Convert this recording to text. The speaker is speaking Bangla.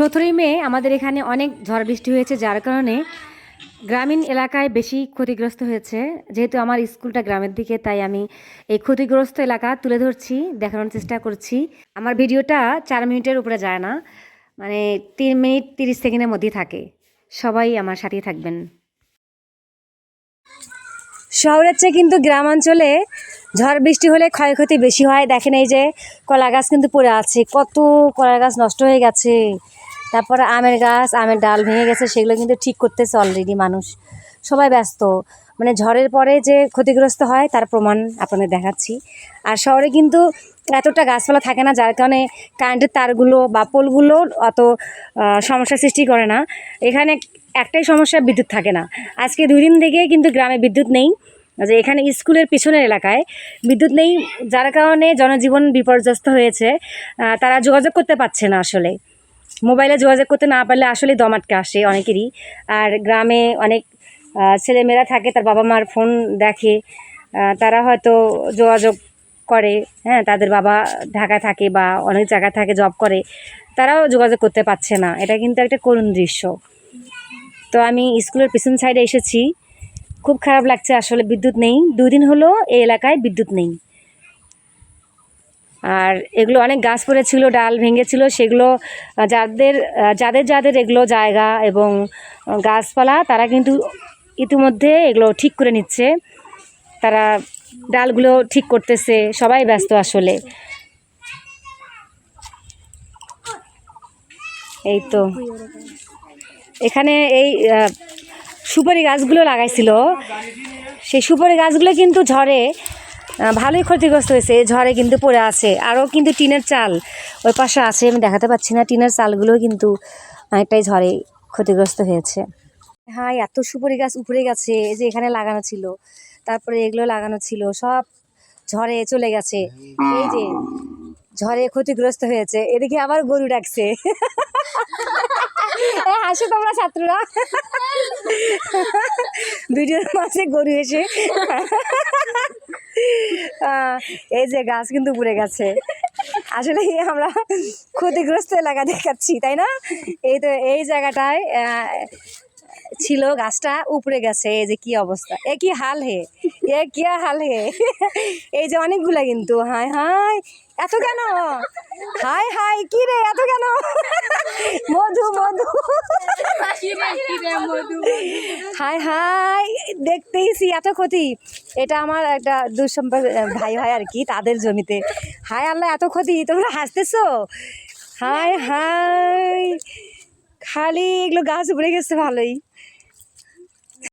সতেরোই মে আমাদের এখানে অনেক ঝড় বৃষ্টি হয়েছে, যার কারণে গ্রামীণ এলাকায় বেশি ক্ষতিগ্রস্ত হয়েছে। যেহেতু আমার স্কুলটা গ্রামের দিকে, তাই আমি এই ক্ষতিগ্রস্ত এলাকা তুলে ধরছি, দেখানোর চেষ্টা করছি। আমার ভিডিওটা চার মিনিটের উপরে যায় না মানে তিন মিনিট তিরিশ সেকেন্ডের মধ্যেই থাকে। সবাই আমার সাথেই থাকবেন। শহরের চেয়ে কিন্তু গ্রামাঞ্চলে ঝড় বৃষ্টি হলে ক্ষয়ক্ষতি বেশি হয়। দেখেন এই যে কলা গাছ কিন্তু পড়ে আছে, কত কলা গাছ নষ্ট হয়ে গেছে। তারপরে আমের গাছ আমের ডাল ভেঙে গেছে সেগুলো কিন্তু ঠিক করতেছে অলরেডি মানুষ। সবাই ব্যস্ত। মানে ঝড়ের পরে যে ক্ষতিগ্রস্ত হয় তার প্রমাণ আপনাদের দেখাচ্ছি। আর শহরে কিন্তু এতটা গাছপালা থাকে না যার কারণে কারেন্টের তারগুলো বা পোলগুলো অত আহ, সমস্যার সৃষ্টি করে না। এখানে একটাই সমস্যা বিদ্যুৎ থাকে না। আজকে দুই দিন থেকে কিন্তু গ্রামে বিদ্যুৎ নেই। যে এখানে স্কুলের পিছনের এলাকায় বিদ্যুৎ নেই যার কারণে জনজীবন বিপর্যস্ত হয়েছে। তারা যোগাযোগ করতে পারছে না আসলে। মোবাইলে যোগাযোগ করতে না পারলে আসলে দম আটকে আসে অনেকেরই। আর গ্রামে অনেক ছেলেমেয়েরা থাকে, তার বাবা মার ফোন দেখে তারা হয়তো যোগাযোগ করে হ্যাঁ তাদের বাবা ঢাকায় থাকে বা অনেক জায়গায় থাকে জব করে, তারাও যোগাযোগ করতে পারছে না। এটা কিন্তু একটা করুণ দৃশ্য। তো আমি স্কুলের পিছন সাইডে এসেছি। খুব খারাপ লাগছে, আসলে বিদ্যুৎ নেই। দুই দিন হলো এই এলাকায় বিদ্যুৎ নেই। আর এগুলো অনেক গাছ পড়েছিল ডাল ভেঙেছিল, সেগুলো যাদের যাদের যাদের এগুলো জায়গা এবং গাছপালা, তারা কিন্তু ইতিমধ্যে এগুলো ঠিক করে নিচ্ছে। তারা ডালগুলো ঠিক করতেছে, সবাই ব্যস্ত আসলে। এই তো। এখানে এই সুপারি গাছগুলো লাগাইছিল। সেই সুপারি গাছগুলো কিন্তু ঝড়ে ভালোই ক্ষতিগ্রস্ত হয়েছে। এই ঝড়ে কিন্তু পড়ে আছে। আরও কিন্তু টিনের চাল ওই পাশে আছে, আমি দেখাতে পাচ্ছি না। টিনের চালগুলো কিন্তু অনেকটাই ঝড়ে ক্ষতিগ্রস্ত হয়েছে। হ্যাঁ এত সুপারি গাছ উপরে গেছে, এই যে এখানে লাগানো ছিল, তারপরে এগুলো লাগানো ছিল, সব ঝড়ে চলে গেছে। এই যে ঝড়ে ক্ষতিগ্রস্ত হয়েছে, এদিকে আবার গরু ডাকছে। হাসো তোমরা ছাত্ররা। ভিডিওর মাঝে গরু এসে এই যে গাছ কিন্তু পুড়ে গেছে। আসলে আমরা ক্ষতিগ্রস্ত এলাকা দেখাচ্ছি, তাই না? এই তো এই জায়গাটায় ছিল গাছটা উপরে গেছে। এই যে কি অবস্থা? এ কি হাল হে? এ কি হাল হে? এই যে অনেকগুলা কিন্তু। হায় হায়! এত কেন? হাই হাই, কি রে, এত কেন? মধু মধু। হাই হাই, দেখতেইছি, এত ক্ষতি। এটা আমার একটা দুঃসম্পর্ক ভাই ভাই আর কি, তাদের জমিতে। হাই, আল্লাহ, এত ক্ষতি, তোমরা হাসতেছো? হাই হাই, খালি এগুলো গাছ উপরে গেছে, ভালোই।